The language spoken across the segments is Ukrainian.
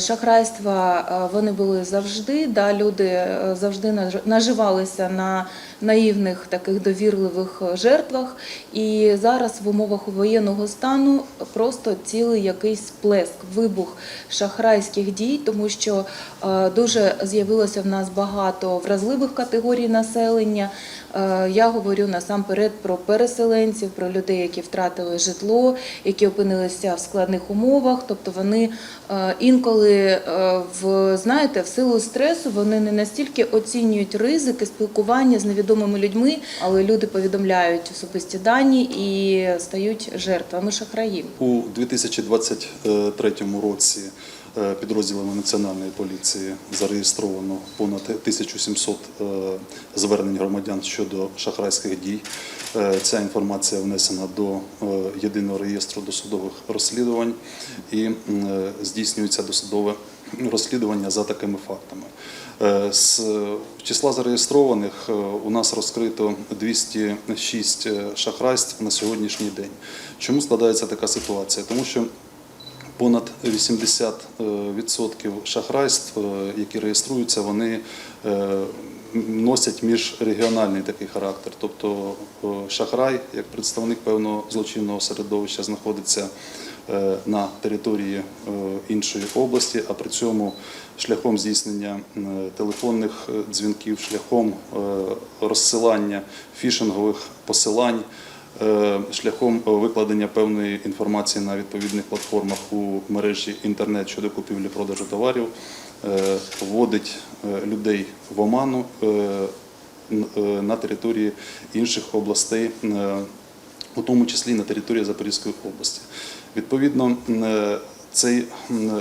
Шахрайства е, вони були завжди. Да, люди е, завжди наж- наживалися на наївних таких довірливих е, жертвах. І зараз в умовах воєнного стану просто цілий якийсь сплеск, вибух шахрайських дій, тому що е, дуже з'явилося в нас багато вразливих категорій населення. Е, Я говорю насамперед про переселенців, про людей, які втратили житло, які опинилися в складних умовах. Тобто вони інколи в знаєте, в силу стресу вони не настільки оцінюють ризики спілкування з невідомими людьми, але люди повідомляють особисті дані і стають жертвами шахраїв. У 2023 році е, підрозділами Національної поліції зареєстровано понад 1700 е, звернень громадян щодо шахрайських дій. Е, Ця інформація внесена до єдиного реєстру досудових розслідувань і здійснюється досудове розслідування за такими фактами. Е, З числа зареєстрованих е, у нас розкрито 206 шахрайств на сьогоднішній день. Чому складається така ситуація? Тому що понад 80% шахрайств, е, які реєструються, вони е, носять міжрегіональний такий характер. Тобто е, шахрай, як представник певного злочинного середовища, знаходиться е, на території е, іншої області, а при цьому шляхом здійснення е, телефонних е, дзвінків, шляхом е, розсилання фішингових посилань. Е, шляхом викладення певної інформації на відповідних платформах у мережі інтернет щодо купівлі-продажу товарів, е, вводить е, людей в оману е, е, на території інших областей, е, у тому числі на території Запорізької області. Відповідно, е, цей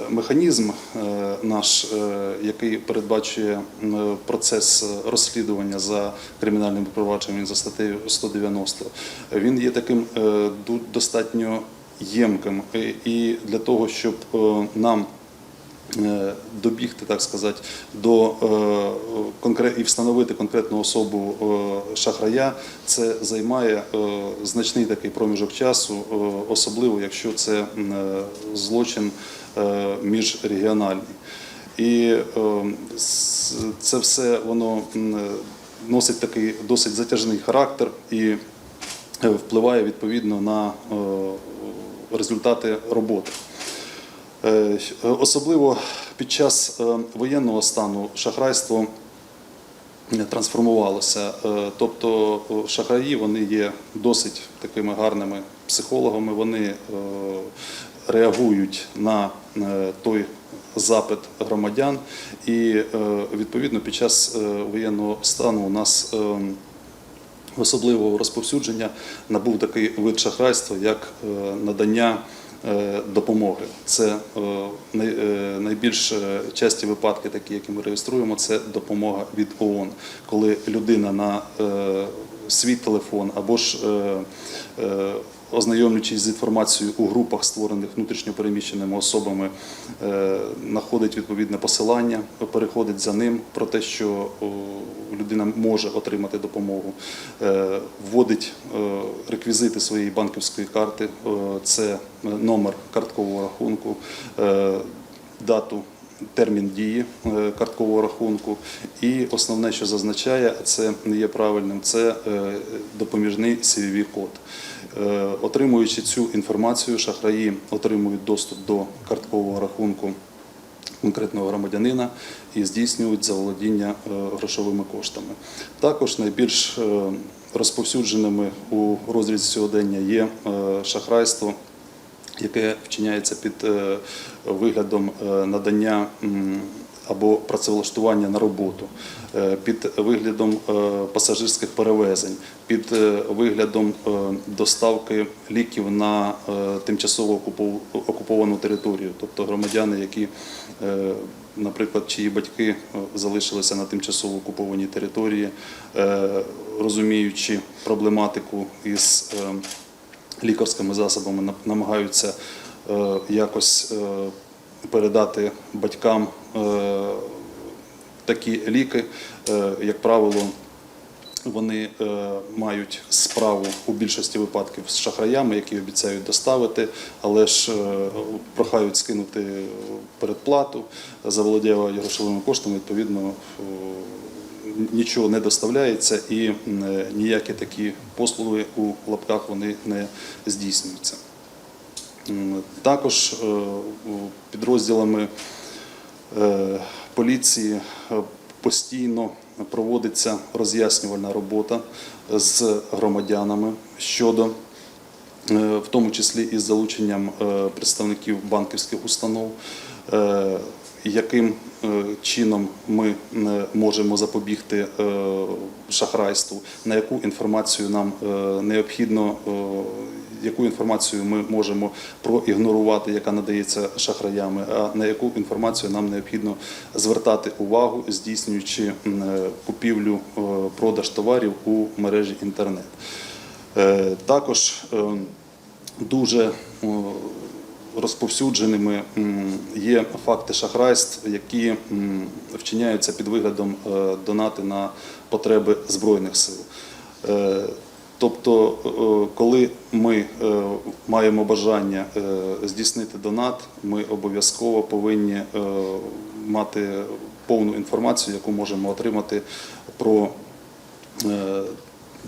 механізм е, наш, е, який передбачує процес розслідування за кримінальним провадженням за статтею 190, він є таким достатньо ємким. І- для того, щоб нам добігти, так сказати, до е, і встановити конкретну особу е, шахрая, це займає е, значний такий проміжок часу, е, особливо якщо це е, злочин е, міжрегіональний. І е, це все воно е, носить такий досить затяжний характер і е, впливає відповідно на е, результати роботи. Е, Особливо під час е, воєнного стану шахрайство трансформувалося. Е, Тобто е, шахраї вони є досить такими гарними психологами, вони реагують на той запит громадян, і відповідно під час воєнного стану у нас особливого розповсюдження набув такий вид шахрайства, як надання допомоги. Це е, е, найбільш е, часті випадки, такі, які ми реєструємо, це допомога від ООН, коли людина на е, свій телефон або ж е, е, ознайомлюючись з інформацією у групах, створених внутрішньопереміщеними особами, е, знаходить відповідне посилання, переходить за ним про те, що людина може отримати допомогу, е, вводить е, реквізити своєї банківської карти, це номер карткового рахунку, дату. Термін дії е, карткового рахунку, і основне, що зазначає, це не є правильним, це е, допоміжний cvv код Е, Отримуючи цю інформацію, шахраї отримують доступ до карткового рахунку конкретного громадянина і здійснюють заволодіння грошовими коштами. Також найбільш розповсюдженими у розрізі сьогодення є шахрайство яке вчиняється під е, виглядом е, надання або працевлаштування на роботу, е, під виглядом пасажирських перевезень, під виглядом доставки ліків на тимчасово окупов- окуповану територію, тобто громадяни, які, наприклад, чиї батьки залишилися на тимчасово окупованій території, розуміючи проблематику із лікарськими засобами намагаються е, якось е, передати батькам е, такі ліки, як правило. Вони мають справу у більшості випадків з шахраями, які обіцяють доставити, але ж прохають скинути передплату, заволодівають грошовими коштами. Відповідно, нічого не доставляється і е, ніякі такі послуги у лапках вони не здійснюються. Також е, підрозділами е, поліції постійно проводиться роз'яснювальна робота з громадянами щодо, в тому числі із залученням представників банківських установ, яким е, чином ми е, можемо запобігти е, шахрайству, на яку інформацію нам необхідно, яку інформацію ми можемо проігнорувати, яка надається шахраями, а на яку інформацію нам необхідно звертати увагу, здійснюючи купівлю продаж товарів у мережі інтернет. Також дуже розповсюдженими є факти шахрайств, які вчиняються під виглядом е, донати на потреби Збройних сил. Е, Тобто, е, коли ми маємо бажання здійснити донат, ми обов'язково повинні мати повну інформацію, яку можемо отримати про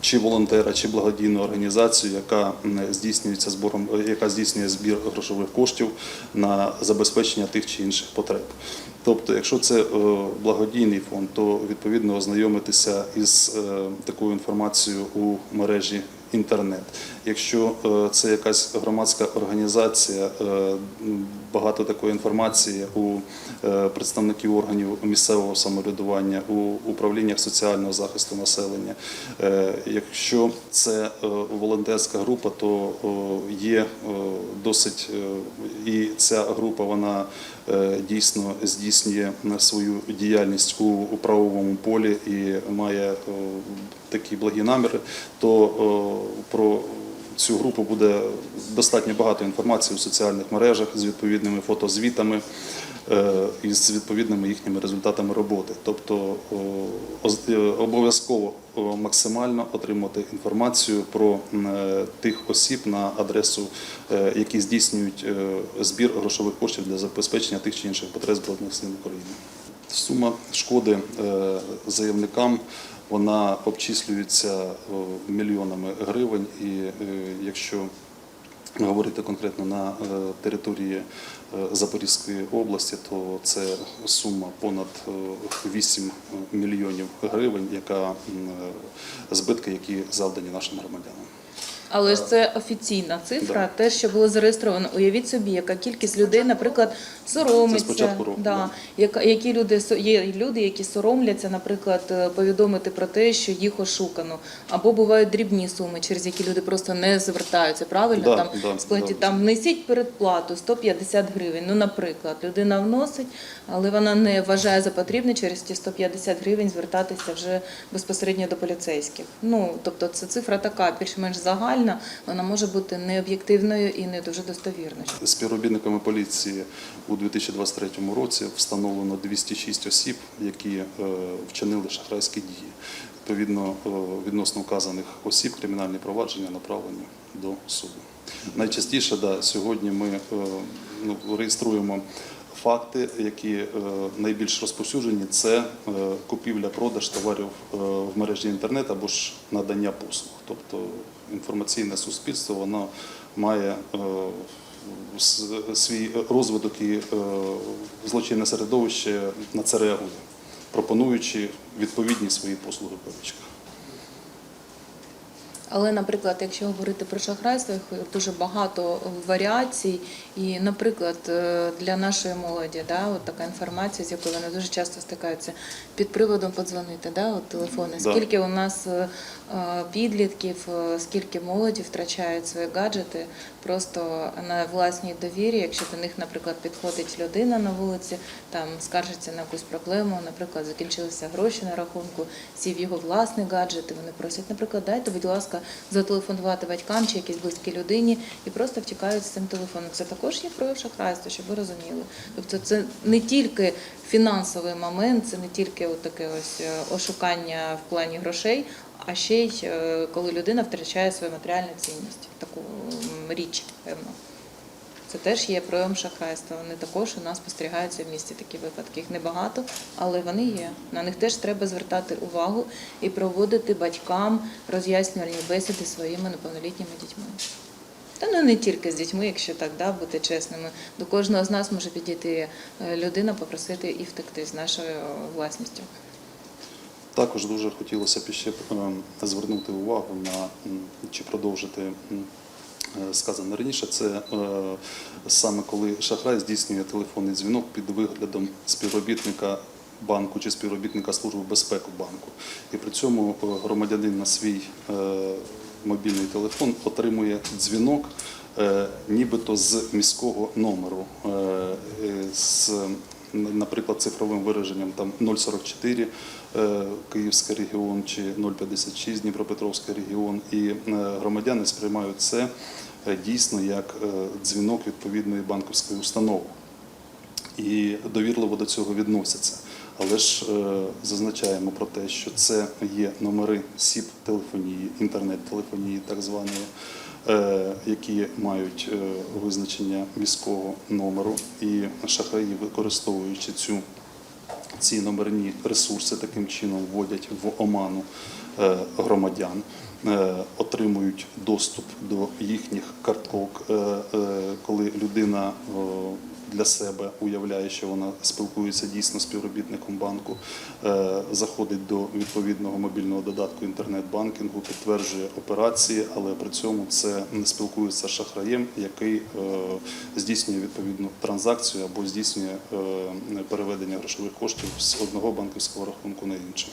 чи волонтера, чи благодійну організацію, яка здійснюється збором, е, яка здійснює збір грошових коштів на забезпечення тих чи інших потреб. Тобто, якщо це е, благодійний фонд, то відповідно ознайомитися із е, такою інформацією у мережі інтернет. Якщо е, це якась громадська організація, е, багато такої інформації у е, представників органів місцевого самоврядування, у управліннях соціального захисту населення. Якщо це волонтерська група, то є досить і ця група вона дійсно здійснює свою діяльність у, у правовому полі і має е, такі благі наміри, то е, про цю групу буде достатньо багато інформації у соціальних мережах з відповідними фотозвітами е, і з відповідними їхніми результатами роботи. Тобто е, обов'язково максимально отримати інформацію про е, тих осіб на адресу, які здійснюють збір грошових коштів для забезпечення тих чи інших потреб Збройних сил України. Сума шкоди заявникам вона обчислюється мільйонами гривень, і якщо говорити конкретно на е, території е, Запорізької області, то це сума понад е, 8 мільйонів гривень, яка е, збитки, які завдані нашим громадянам. Але ж це офіційна цифра, те, що було зареєстровано. Уявіть собі, яка кількість людей, наприклад, соромиться. Це року, да. Яка, які люди со- є люди, які соромляться, наприклад, е, повідомити про те, що їх ошукано, або бувають дрібні суми, через які люди просто не звертаються. Правильно Да, там да, сплаті да. там внесіть передплату 150 гривень. Ну, наприклад, людина вносить, але вона не вважає за потрібне через ті 150 гривень звертатися вже безпосередньо до поліцейських. Ну тобто, це цифра така, більш-менш загальна, вона може бути необ'єктивною і не дуже достовірною. Співробітниками поліції у 2023 році встановлено 206 осіб, які е, вчинили шахрайські дії. Відповідно, е, відносно вказаних осіб кримінальні провадження направлені до суду. Найчастіше да, сьогодні ми е, ну, реєструємо факти, які е, найбільш розповсюджені, це е, купівля-продаж товарів е, в мережі інтернет або ж надання послуг. Тобто інформаційне суспільство воно має свій розвиток і злочинне середовище на це реагує, пропонуючи відповідні свої послуги. Але, наприклад, якщо говорити про шахрайство, їх дуже багато варіацій. І, наприклад, е, для нашої молоді, да, от така інформація, з якою вони дуже часто стикаються, під приводом подзвонити, да, от телефони. Да. Скільки у нас е, е, підлітків, скільки молоді втрачають свої гаджети просто на власній довірі, якщо до них, наприклад, підходить людина на вулиці, там скаржиться на якусь проблему, наприклад, закінчилися гроші на рахунку, сів його власний гаджет, і вони просять, наприклад, дайте, будь ласка, зателефонувати батькам чи якійсь близькій людині і просто втікають з цим телефоном. Це також є прояв шахрайства, щоб ви розуміли. Тобто це не тільки фінансовий момент, це не тільки от таке ось е, ошукання в плані грошей, а ще й е, коли людина втрачає свою матеріальну цінність, таку річ, певно. Це теж є проявом шахрайства. Вони також у нас спостерігаються в місті такі випадки. Їх небагато, але вони є. На них теж треба звертати увагу і проводити батькам роз'яснювальні бесіди своїми неповнолітніми дітьми. Та ну не тільки з дітьми, якщо так да, бути чесними. До кожного з нас може підійти е, людина, попросити і втекти з нашою е, власністю. Також дуже хотілося б ще звернути увагу на чи продовжити е, раніше. Це е, саме коли шахрай здійснює телефонний дзвінок під виглядом співробітника банку чи співробітника служби безпеки банку. І при цьому е, громадянин на свій мобільний телефон отримує дзвінок. Нібито з міського номеру, з наприклад, цифровим вираженням там 044 е, Київський регіон чи 056 Дніпропетровський регіон, і е, громадяни сприймають це е, дійсно як дзвінок відповідної банківської установи і довірливо до цього відносяться. Але ж зазначаємо про те, що це є номери СІП телефонії, інтернет-телефонії, так званої, які мають е, визначення міського номеру, і шахраї, використовуючи цю ці номерні ресурси таким чином вводять в оману е, громадян, е, отримують доступ до їхніх карток, е, е, коли людина для себе уявляє, що вона спілкується дійсно з співробітником банку, е, заходить до відповідного мобільного додатку інтернет-банкінгу, підтверджує операції, але при цьому це не спілкується з шахраєм, який е, здійснює відповідну транзакцію або здійснює е, переведення грошових коштів з одного банківського рахунку на інший.